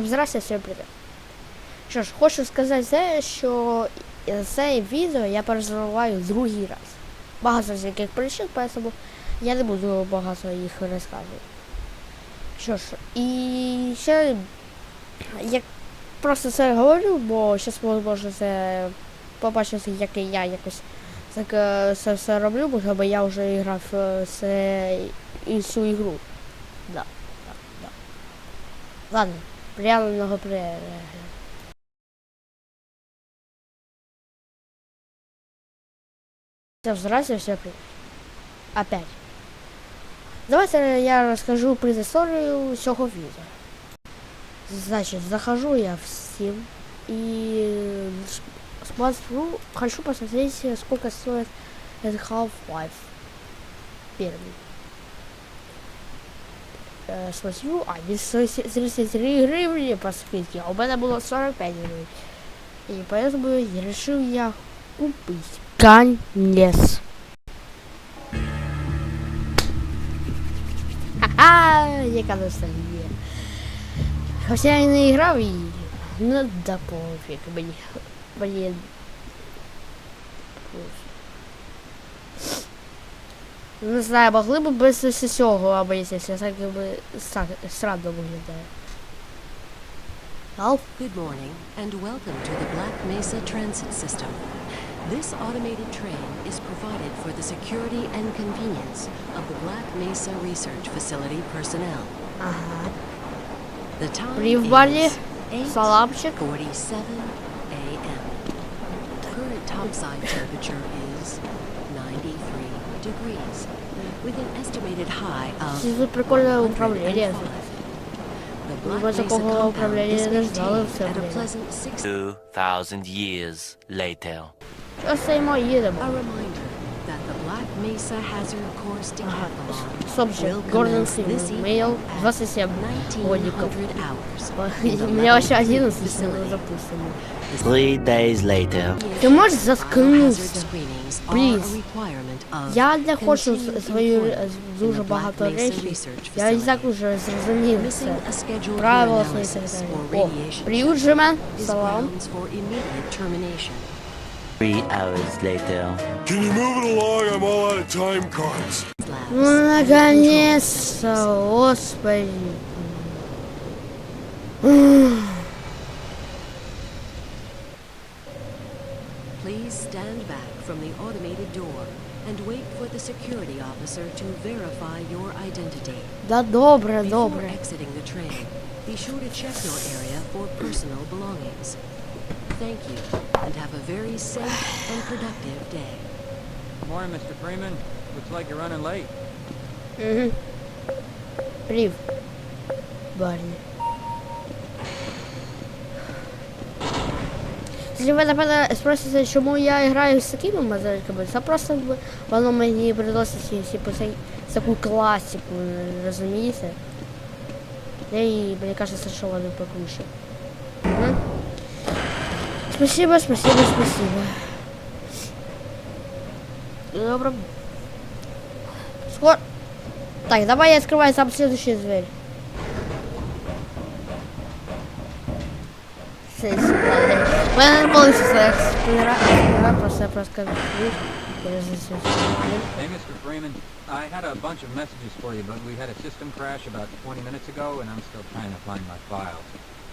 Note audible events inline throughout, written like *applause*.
Здрасте, всім привіт. Що ж, хочу сказати те, що це відео я перезриваю другий раз. Багато з яких причин, тому я не буду багато їх розказувати. Що ж, і ще я просто це говорю, бо зараз можна це побачити, як і я якось так е, це все роблю, бо бо я вже грав е, це цю ігру. Да, да, да. Ладно, приємного перегляду. Все, здрасте, все привет. Опять. Давайте я расскажу предысторию цього відео. Значит, захожу я в Steam и смотрю, хочу посмотреть, сколько стоит Half-Life первый. Э, смотрю, а здесь 33 гривни по скидке, а у меня было 45 гривен. И поэтому я решил я купить. Конец. Ха-ха, яка ностальгія. Хоча я не грав і ну да пофіг мені. Мені. Не знаю, могли б без цього обойтися, так якби странно виглядає. Алф. Good morning and welcome to the Black Mesa Transit System. This automated train is provided for the security and convenience of the Black Mesa Research Facility personnel. Ага. The time Привет, Барни. is 8:47 Саламчик. a.m. Current topside *laughs* temperature is 93 degrees with an estimated high of Тут прикольне управління. 105. The Black Ми Mesa такого compound управління is не знали в maintained це at a время. pleasant 60 2,000 years later. Ось це й ми їдемо. A reminder that the Black Mesa Hazard Course. Decathlon Собственно, will Гордон evening Мейл at 27 годиков. 1900 hours. У меня вообще Level 11 two всего facility. запущено. Three days later. Ти можеш Biohazard заткнутися? of Я не хочу свою е, дуже багато речей. Я і так уже зрозумів scheduled Правила свої О, приют Жемен. Салам. Three hours later. Can you move it along? I'm all out of time cards. Labs Ну, and наконец-то, господи. Please stand back from the automated door and wait for the security officer to verify your identity. Да добре, Before добре. exiting the train, be sure to check your area for personal belongings. Thank you, and have a very safe and productive day. Morning, Mr. Freeman. Looks like you're running late. Угу. Прив. Барні. Якщо ви напевно спросите, чому я граю з такими мозольками, це просто воно мені приносить типу, таку класику, розумієте? І мені кажется, що воно покруче. Угу. Спасибо, спасибо, спасибо. Добро. Скоро. Так, давай я открываю сам следующую дверь. У мене не вийшло спинера, спинера просто я просто кажу. Hey, Mr. Freeman. I had a bunch of messages for you, but we had a system crash about 20 minutes ago, and I'm still trying to find my files.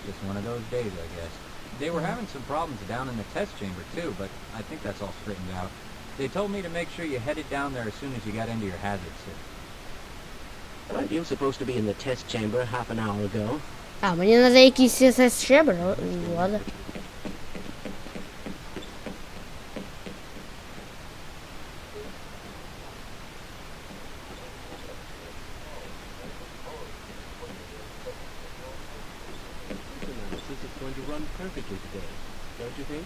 Just one of those days, I guess. They were having some problems down in the test chamber, too, but I think that's all straightened out. They told me to make sure you headed down there as soon as you got into your hazard suit. Weren't you supposed to be in the test chamber half an hour ago? А, мені надо якийсь CSS щебер, ну ладно. Run perfectly today, don't you think?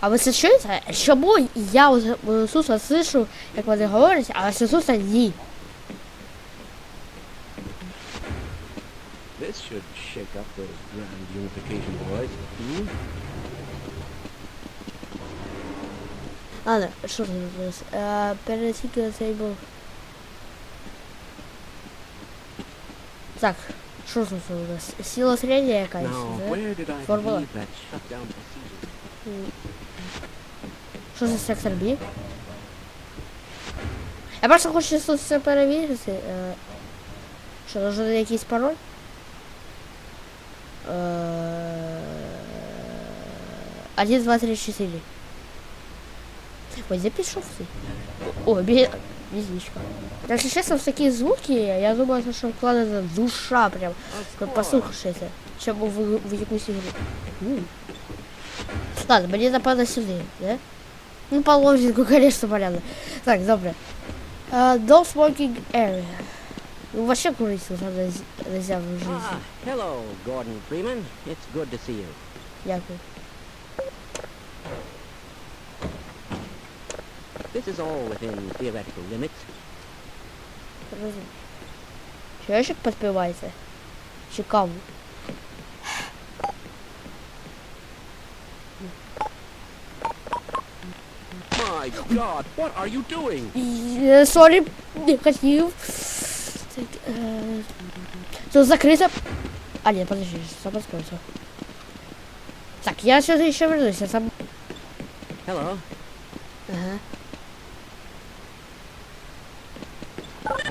А ви це чуєте? Чому я у Ісуса слышу, як вони говорять, а з Ісуса ні? This should shake up those grand unification boys. Hmm? Ладно, що у нас? Е, Перед тільки цей був. Так, Що тут у нас? Сила середня якась, Now, да? where did I Формула. leave that shutdown procedure? Що за сектор Б? Я просто хочу тут все перевірити. Е, Що, нужен якийсь пароль? Е, Один, два, три, чотири. Ой, де пішов ти? О, бі... Візничка. Якщо чесно, в такі звуки, я думаю, що вкладена душа прям. От Послухайте, щоб в, в якусь ігру. М. Ладно, мені напевно сюди, да? Ну, по лозингу, конечно, понятно. Так, добре. Uh, no smoking area. Ну, вообще курить уже нельзя- нельзя в жизни. Ah, hello, Gordon Freeman. It's good to see you. Дякую. This is all within theoretical limits. Розумію. Чуєш, як підпивається? Чи каву? My God, what are you doing? Е, Сорі, не хотів. Так, е... Тут закрито. А, ні, подожди, сам откроется. Так, я сюди ще вернусь, я сам... Hello.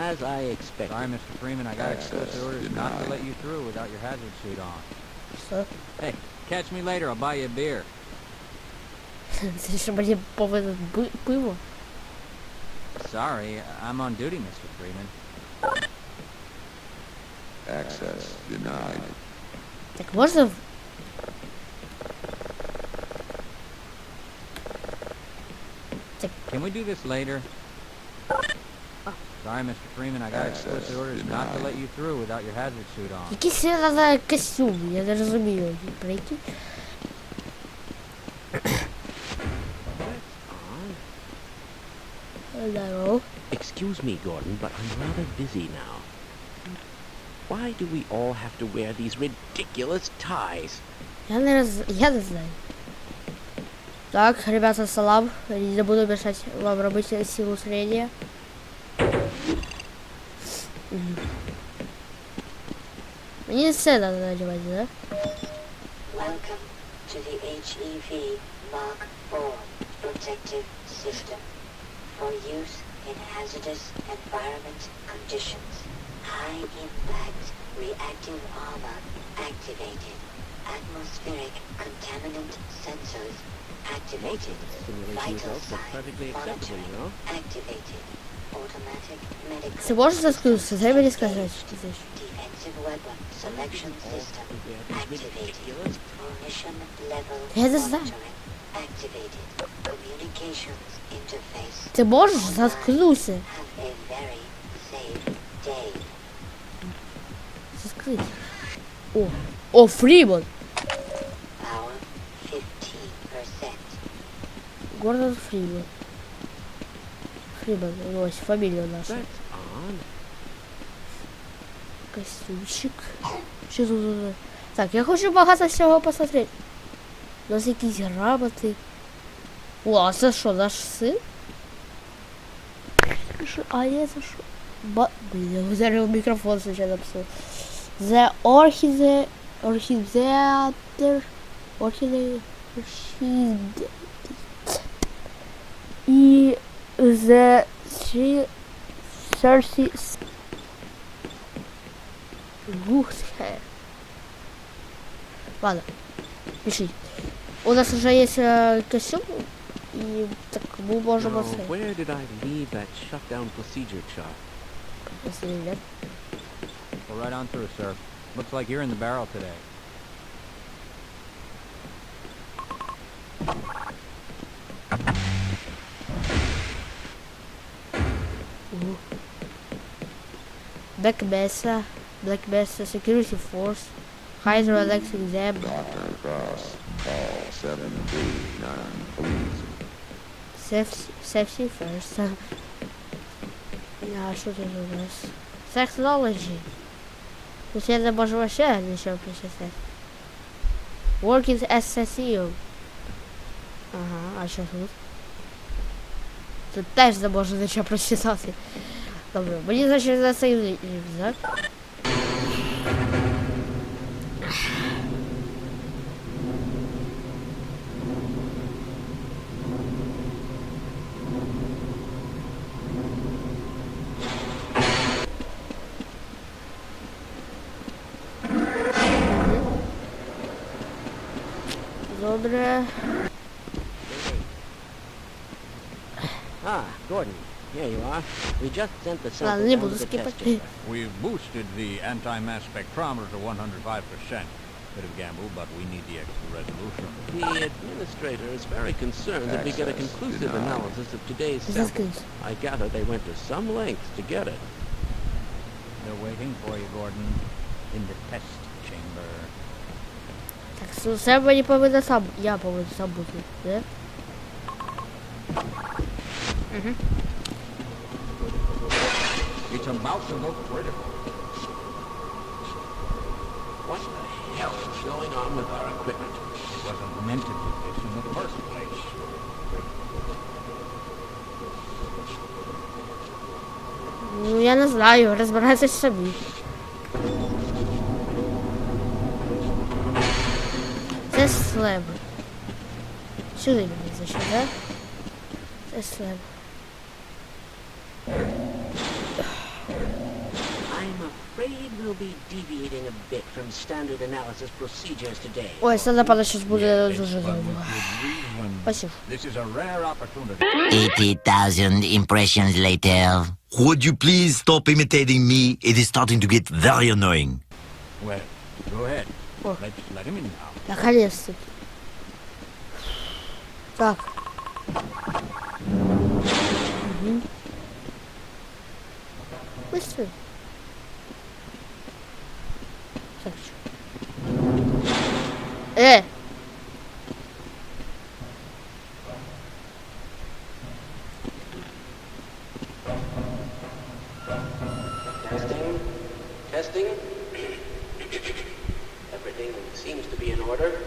As I expected. Sorry, Mr. Freeman, I got explicit orders not to let you through without your hazard suit on. Що? Hey, catch me later, I'll buy you a beer. Це що мені повинен би- пиво? Sorry, I'm on duty, Mr. Freeman. Access denied. Так можна? в- Can we do this later? Sorry, Mr. Freeman, I got explicit orders not to let you through without your hazard suit on. Який це треба костюм? Я не розумію. Прийти? Odd. Hello. Excuse me, Gordon, but I'm rather busy now. Why do we all have to wear these ridiculous ties? Я не роз... Я не знаю. Так, ребята, салам. Не буду мешать вам робити силу зрения. Beni seyreder acaba size? Welcome to the HEV Mark IV protective system for use in hazardous environment conditions. High impact reactive armor activated. Atmospheric contaminant sensors activated. Vital sign monitoring activated. Automatic medical Це? Дай activated. ridiculous Mission level Я не знаю. monitoring activated. Communications interface. Ти можеш заткнутися? Have a very safe day. Заткнись. О, о, Фрімон. Power 15%. Гордон Фрімон. Ну, ось фамілія наша. Костюмчик. Що тут? Так, я хочу багато всього посмотреть. У нас якісь грамоти. О, а це що, наш син? Що- А я це що? Ба... Блін, я ударив мікрофон случайно псу. The Orchid... Orchidator... Orchid... Orchid... І... The... She... Cersei... Ух ты. Ладно, пиши. У нас уже есть э, костюм, и так мы можем Now, оставить. where did I leave that shutdown procedure chart? Если нет. Go right on through, sir. Looks like you're in the barrel today. Black Mesa, Black Mesa Security Force, Hydroelectric Dam, Dr. Cross, call 739, please. Safety, safety First. *laughs* А что тут у нас? Technology. Тут я не можу вообще ничего прочитать. Working as SEO. Ага, а що тут? to też założyć oprócz się sosy. Dobra, bo nie da się zasejmować, tak? Dobre. Gordon. Here you are. We just sent the Ладно, sample не down буду to the test скипать. chamber. We've boosted the anti-mass spectrometer to 105%. Bit of gamble, but we need the extra resolution. The administrator is very concerned that we get a Access conclusive denied. analysis of today's This sample. is I gather they went to some lengths to get it. They're waiting for you, Gordon, in the test chamber. Так, с- це мені повинна сам. Я повинен сам бути. Да? It's about to look critical. What the hell is going on with our equipment? It wasn't meant to do this in the first place. Ну, я не знаю, розбирайтесь самі. Це слева. Сюди мені зайшли, так? Це слева. afraid we'll be deviating a bit from standard analysis procedures today. Ой, це напевно щось буде Yes, дуже but довго. with good reason. Спасибо. This is a rare opportunity. 80,000 impressions later. Would you please stop imitating me? It is starting to get very annoying. Well, go ahead. Oh. Let's let him in now. Наконец-то. Так. Мгм. Быстро. Testing. Testing. Everything seems to be in order.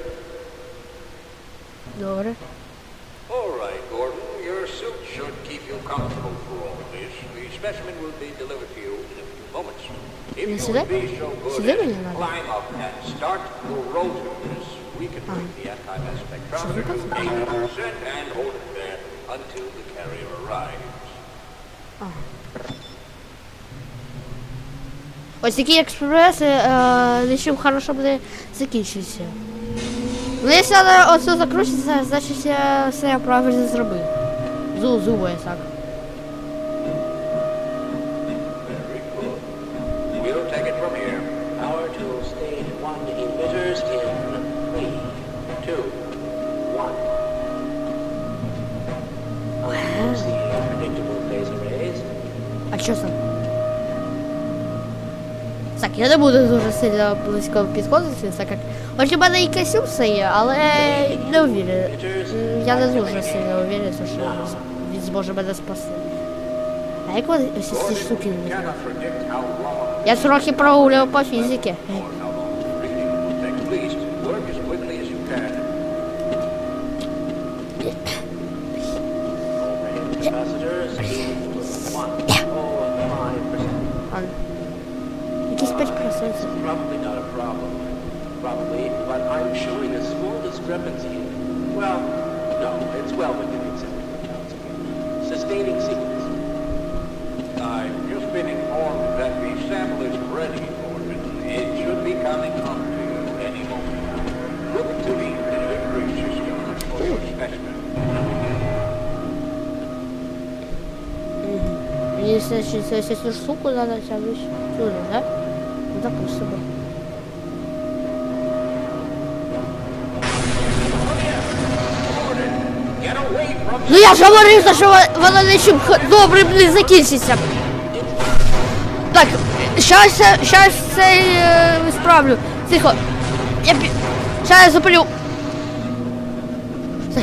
In? All right, Gordon. Your suit should keep you comfortable for all of this. The specimen will be delivered to you in a few moments. If you would we can bring the anti-mass spectrometer to 80% and hold it there until the carrier arrives. Ось такі експреси е, нічим хорошим не закінчуються. Ну, якщо оце закручиться, значить я все правильно зробив. Зу, зубою так. We'll take it from here. Power to stage one emitters я не буду дуже сильно близько підходити, так як. Хоч у мене і костюм є, але не уверен. Я не дуже сильно уверен, що він зможе мене спасти. А як ось ці штуки Я трохи прогуляв по фізиці. Якісь 5%. Probably not a problem. Probably, but I'm showing a small discrepancy. Well, no, it's well within acceptable bounds. Sustaining sequence. I've just been informed that the sample is ready, Gordon. It should be coming up to you any moment now. Look to the delivery system for your specimen. Мені все ще це ще цю штуку треба тягнути сюди, да? Допустимо. Get Ну я ж говорив, що вона- нічим х- добрим не закінчиться. Так, щас, щас це е, справлю. Тихо. Я пі... Щас я. Все.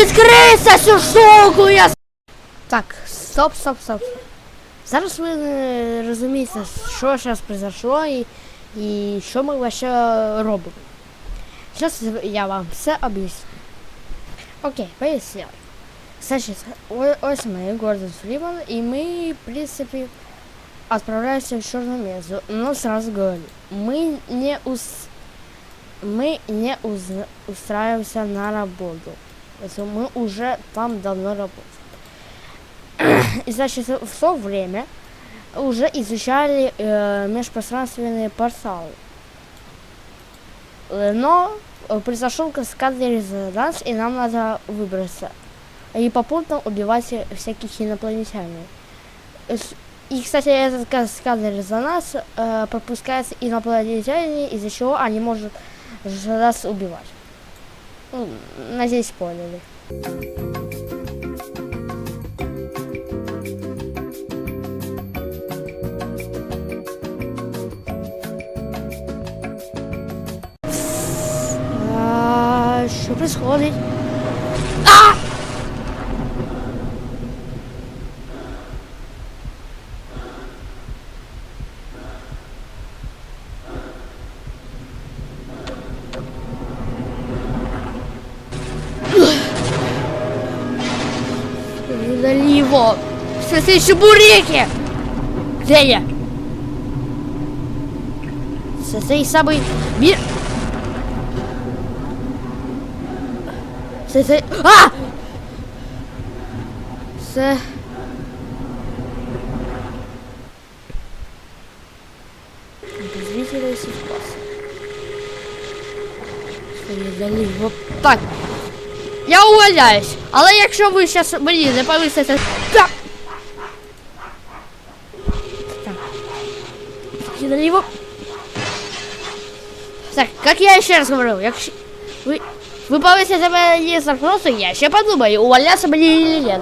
Відкрийся цю штуку, я... Так, стоп, стоп, стоп. Зараз ви не розумієте, що зараз произошло і, і що ми вообще робимо. Зараз я вам все об'ясню. Окей, поясняю. Значит, о- ось мы, Гордон Фриман, и мы, в принципе, отправляемся в черную мезу. Но сразу говорю, мы не ус... мы не уз- устраиваемся на работу. Это мы уже там давно работаем. Значит, в то время уже изучали э, межпространственные порталы. но э, произошел каскадный резонанс, и нам надо выбраться. И попутно убивать всяких инопланетян. С- И, кстати, этот каскадный резонанс э, пропускается инопланетяне, из-за чего они могут нас убивать. Ну, надеюсь, поняли. Что происходит? А! Удали его! Все еще буреки! Где я? Це цей самий мір. Це цей. А! Це. Дозвітельний сільпас. Далі. Вот так. Я увольняюсь. Але якщо ви зараз мені не повисите. Так. Так. Наліво. Так, как я еще раз говорил, якщо вы, вы повысите мне запросы, я еще подумаю, увольняться мне или нет.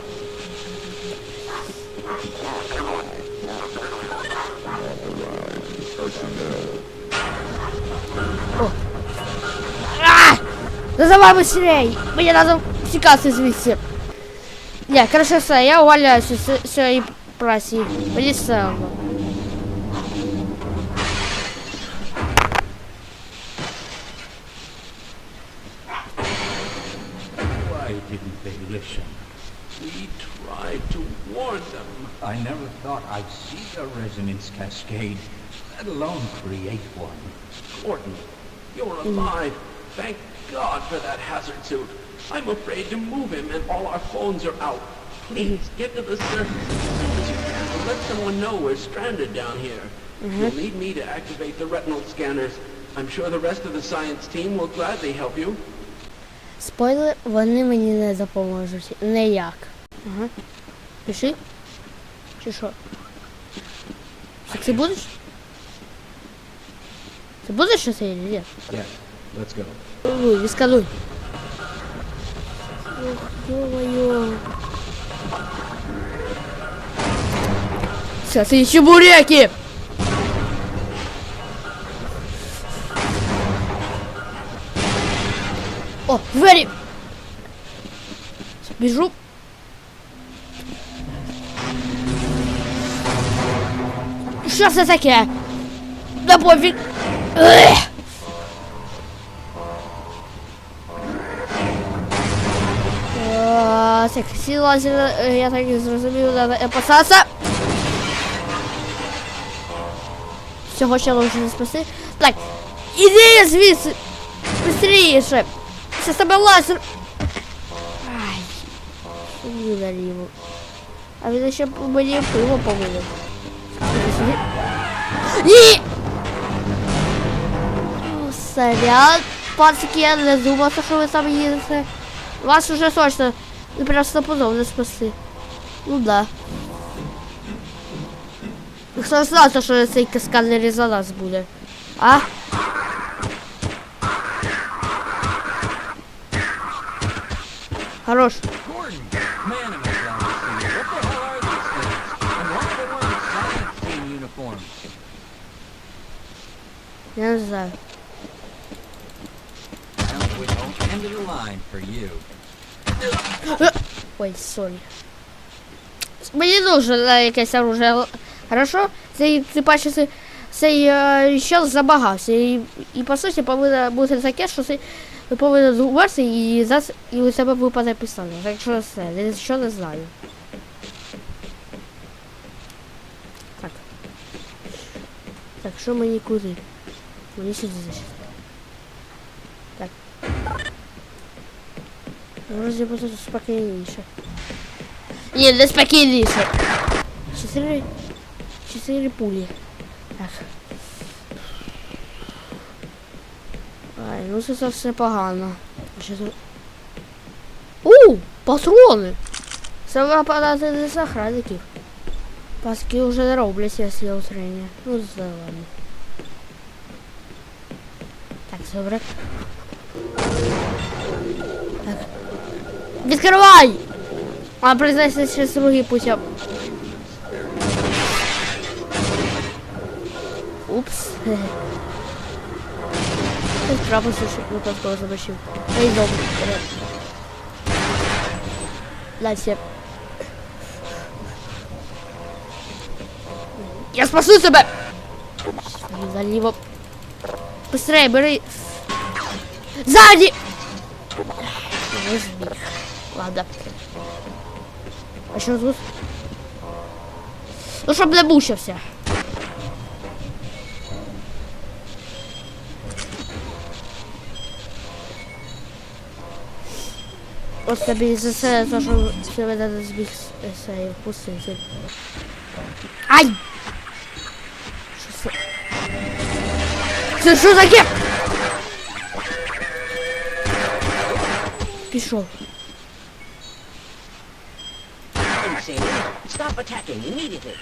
О. А! Да давай быстрей! Мне надо стекаться звідси. Не, хорошо, все, я увольняюсь с своей праці. Мені все одно. Why didn't they listen? We tried to warn them. I never thought I'd see a resonance cascade, let alone create one. Gordon, you're alive. Thank God for that hazard suit. I'm afraid to move him and all our phones are out. Please, get to the surface as soon as you can and let someone know we're stranded down here. Mm-hmm. You'll need me to activate the retinal scanners. I'm sure the rest of the science team will gladly help you. Спойлер, вони мені не допоможуть. Ніяк. Ага. Пиши. Чи що? Так ти будеш? Ти будеш що це чи ні? Yes, let's go. Ой, вискануй. Ох, ё-моё. Сейчас и чебуреки! О, двери! Бежу. Что это такое? Да пофиг. Эх! А, Так, сила, сила, е, я так і зрозумів, треба опасатися. Всього ще лучше не спаси. Так, іди звідси! Быстріше! З тебе лазер! Ай, не наліво. А він ще мені пиво повинен. Ні! Сорян, пацики, я не думав, що ви там їдете. Вас уже точно не прям стопудов не спасли. Ну да. Хто знав, що цей каскадний резонанс буде? А? Хорош. Gordon, man, am I glad to see you. What the hell are these things? And why are they wearing science team uniforms? Я не знаю. Well, we don't end of the line for you. Ой, сорі. Мені нужно да, якесь оружие. Хорошо? Цей, ти бачиш, цей, цей е, щел забагався. І, і по суті повинно бути таке, що ти повинен зубатися і, зас, і у тебе випаде пістолет. Так що все, що не знаю. Так. Так, що мені куди? Мені сюди зайшли. Так. Вроді буде спокійніше. Ні, не спокійніше. Чотири. Чотири пулі. Так. Ай, ну це все погано. У, патрони! Це апарати для сохранників. Паски вже не роблять, якщо утримання. Ну, це ладно. Так, добре. Так. Відкривай! А признайся, ще другий путем. Упс. *laughs* Трапився, щоб випадково забачив. Ей, добре. Дальше. Я спасу себе! Заліво. Быстрее, бери. Сзади! Ладно. А що тут? Ну, щоб не бучився. Ось тобі за це, то, що все веде до збіг з цієї пустиці. Ай! Що це? Це що таке? Пішов. Stop attacking immediately.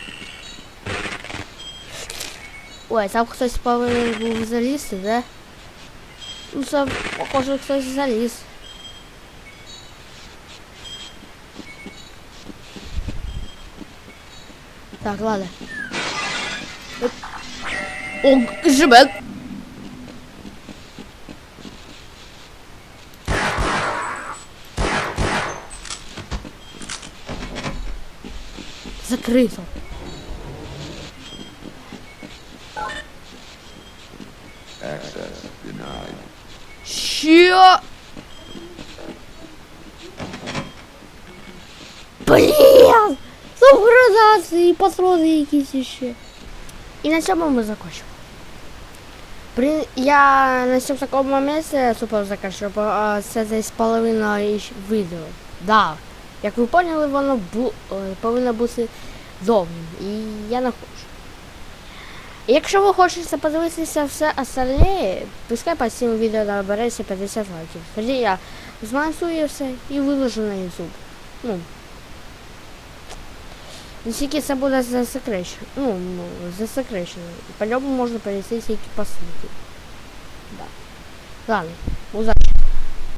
Ой, там хтось повинен був залізти, да? Ну це, похоже, хтось заліз. Так, ладно. О, жебек. Закрыто. Чё? Блин! Що? Блін! Там градації, патрони якісь іще. І на цьому ми закінчимо. При... Я на цьому такому моменті супер закінчив, бо а, це десь половина іщ- відео. Да. Як ви поняли, воно бу... повинно бути довгим. І я не хочу. Якщо ви хочете подивитися все остальне, пускай під цим відео набереться 50 лайків. Тоді я змонтую все і виложу на YouTube. Ну. Тільки це буде засекречено. Ну, ну, засекречено. По-любому можна перейти всякие по ссылці. Да. Ладно, удачі.